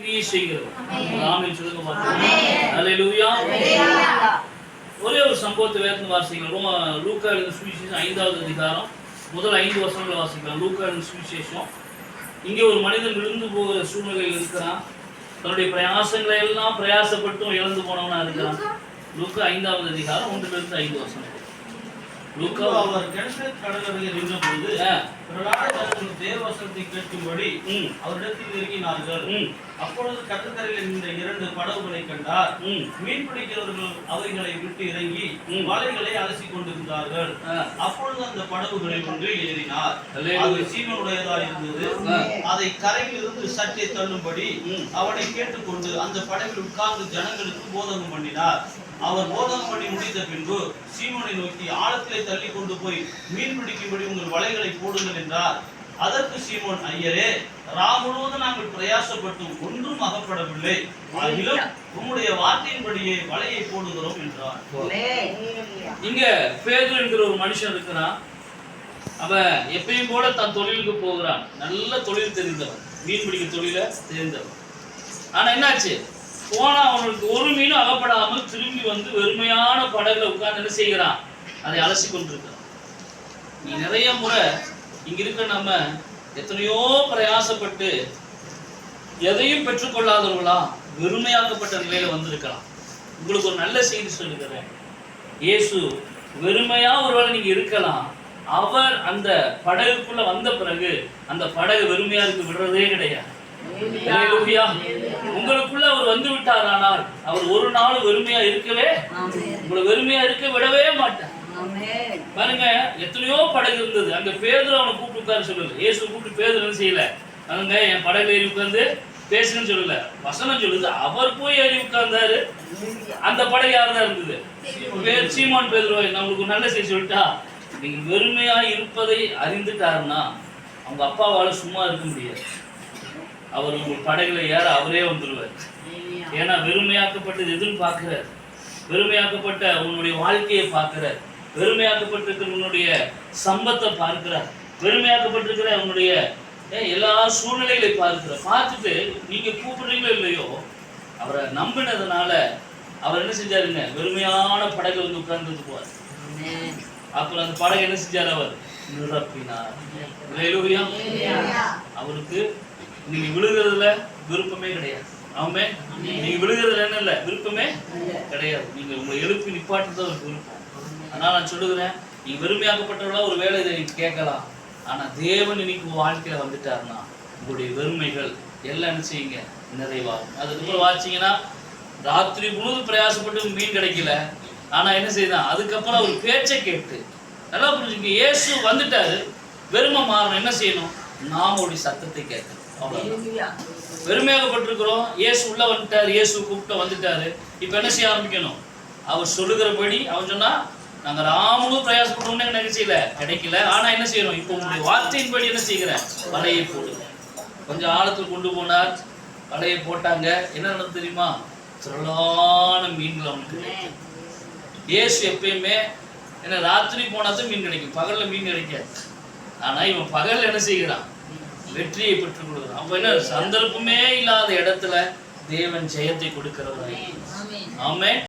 கிரியை செய்கிறது ஆமென். சொல்லுங்க அல்லேலூயா. ஒரே ஒரு சம்பவத்தை வேறு வாசிக்கலாம். ரோமா லூக்கா எழுதின சுவிசேஷம் ஐந்தாவது அதிகாரம் முதல் ஐந்து வருஷங்களை வாசிக்கலாம். லூக்கா எழுதின சுவிசேஷம். இங்கே ஒரு மனிதன் விழுந்து போகிற சூழ்நிலையில் இருக்கிறான். தன்னுடைய பிரயாசங்களை எல்லாம் பிரயாசப்பட்டும் இழந்து போனவனா இருக்கிறான். லூக்கா ஐந்தாவது அதிகாரம் ஒன்றிலிருந்து ஐந்து வருஷம் லூக்கா அவர் கெனசரேத் கேட்கும்படி ம், அவரிடத்தில் நெருங்கினார்கள் அப்பொழுது கடற்கரையில் நின்ற இரண்டு படகுகளை கண்டார். மீன் பிடிக்கிறவர்கள் அவைகளை விட்டு இறங்கி. வலைகளை அலசி கொண்டிருந்தார்கள். அப்பொழுது அந்த படகுகளில் ஒன்றில் ஏறினார். அது சீமனுடையதா இருந்தது. அதை கரையில் இருந்து சற்றே தள்ளும்படி. அவனை கேட்டுக்கொண்டு அந்த படகில் உட்கார்ந்து ஜனங்களுக்கு போதகம் பண்ணினார். அவர் போதகம் பண்ணி முடித்த பின்பு சீமோனை நோக்கி ஆழத்திலே தள்ளி கொண்டு போய் மீன் பிடிக்கும்படி உங்கள் வலைகளை போடுங்கள் என்றார். அதற்கு சீமோன் ஐயரே ரா முழுவதும் நாங்கள் பிரயாசப்பட்டும் ஒன்றும் அகப்படவில்லை. ஆகிலும் உங்களுடைய வார்த்தையின்படியே வலையை போடுகிறோம் என்றார். இங்க பேதுரு என்கிற ஒரு மனுஷன் இருக்கிறான். அவன் எப்பயும் போல தன் தொழிலுக்கு போகிறான். நல்ல தொழில் தெரிந்தவன். மீன் பிடிக்க தொழில தெரிந்தவன். ஆனா என்னாச்சு? போனா அவனுக்கு ஒரு மீனும் அகப்படாமல் திரும்பி வந்து வெறுமையான படகுல உட்கார்ந்து என்ன செய்கிறான்? அதை அலசி கொண்டிருக்கிறான். நீ நிறைய முறை இங்க இருக்க நம்ம எத்தனையோ பிரயாசப்பட்டு எதையும் பெற்றுக்கொள்ளாதவர்களா வெறுமையாக்கப்பட்ட நிலையில வந்திருக்கலாம். உங்களுக்கு ஒரு நல்ல செய்தி சொல்லுகிறேன் இயேசு வெறுமையா ஒருவேளை நீங்க இருக்கலாம். அவர் அந்த படகுக்குள்ள வந்த பிறகு அந்த படகு வெறுமையா இருக்கு விடுறதே கிடையாது. உங்களுக்குள்ள அவர் வந்து விட்டாரானால் அவர் ஒரு நாள் வெறுமையா இருக்கவே உங்களை வெறுமையா இருக்க விடவே மாட்டார். பாருங்க எத்தனையோ படகு இருந்தது. அங்க பேதுரு அவனை கூப்பிட்டு உட்கார சொல்லல. இயேசு கூப்பிட்டு பேதுரு செய்யல? அங்க என் படகு ஏறி உட்கார்ந்து பேசுன்னு சொல்லல. வசனம் சொல்லுது. அவர் போய் ஏறி உட்கார்ந்தாரு. அந்த படகு யாருதான் இருந்தது? பேர் சீமான் பேதுருவா நான் உங்களுக்கு ஒரு நல்ல செய்தி சொல்லிட்டா? நீங்க வெறுமையா இருப்பதை அறிந்துட்டாருன்னா அவங்க அப்பாவால சும்மா இருக்க முடியாது. அவர் உங்க படகுல ஏற அவரே வந்துருவார் ஏன்னா வெறுமையாக்கப்பட்டது எதுன்னு பார்க்கிறார்? வெறுமையாக்கப்பட்ட உன்னுடைய வாழ்க்கையை பார்க்கிறார். வெறுமையாக்கப்பட்டிருக்கிற உன்னுடைய சம்பத்தை பார்க்கிறார். வெறுமையாக்கப்பட்டிருக்கிற உன்னுடைய எல்லா சூழ்நிலைகளை பார்க்கிறார். பார்த்துட்டு நீங்க கூப்பிடுறீங்களோ இல்லையோ அவரை நம்பினதுனால அவர் என்ன செஞ்சாருங்க? வெறுமையான படகு வந்து உட்கார்ந்துட்டு போவார். அப்புறம் அந்த படகு என்ன செஞ்சார் அவர்? நிரப்பினார். அவருக்கு நீங்க விழுகிறதுல விருப்பமே கிடையாது. ஆமே நீங்க விழுகிறதுல என்ன இல்ல? விருப்பமே கிடையாது. நீங்க உங்களை எழுப்பி நிப்பாட்டுறது ஒரு விருப்பம். அதனால நான் சொல்லுகிறேன் நீங்க வெறுமையாக்கப்பட்டவர்களா ஒரு வேலை இதை நீங்க கேட்கலாம். ஆனா தேவன் இன்னைக்கு உங்க வாழ்க்கையில வந்துட்டாருன்னா உங்களுடைய வெறுமைகள் எல்லாம் என்ன செய்யுங்க? நிறைவாகும். அதுக்கப்புறம் வாச்சிங்கன்னா ராத்திரி முழுவதும் பிரயாசப்பட்டு மீன் கிடைக்கல. ஆனா என்ன செய்தான்? அதுக்கப்புறம் அவர் பேச்சை கேட்டு நல்லா புரிஞ்சுங்க இயேசு வந்துட்டாரு. வெறுமை மாறணும். என்ன செய்யணும்? நாமளுடைய சத்தத்தை கேட்கணும். அவ்வளவுதான். வெறுமையாகப்பட்டிருக்கிறோம் இயேசு உள்ள வந்துட்டார். இயேசு கூப்பிட்டு வந்துட்டாரு. இப்போ என்ன செய்ய ஆரம்பிக்கணும்? அவர் சொல்லுகிறபடி அவன் சொன்னா நாங்க ராமனும் பிரயாசப்பட்டோம்னு எனக்கு செய்யல கிடைக்கல. ஆனா என்ன செய்யணும்? இப்போ உங்களுடைய வார்த்தையின்படி என்ன செய்கிறேன்? வலையை போடுங்க. கொஞ்சம் ஆழத்தில் கொண்டு போனார். வலையை போட்டாங்க. என்ன நடந்து தெரியுமா? திரளான மீன்கள் அவனுக்கு இயேசு எப்பயுமே என்ன ராத்திரி போனாதான் மீன் கிடைக்கும். பகல்ல மீன் கிடைக்காது. ஆனா இவன் பகல்ல என்ன செய்கிறான்? வெற்றியை பெற்றுக் கொடுக்குறான் அப்ப என்ன? சந்தர்ப்பமே இல்லாத இடத்துல தேவன் ஜெயத்தை கொடுக்கிறவராய் ஆமென்.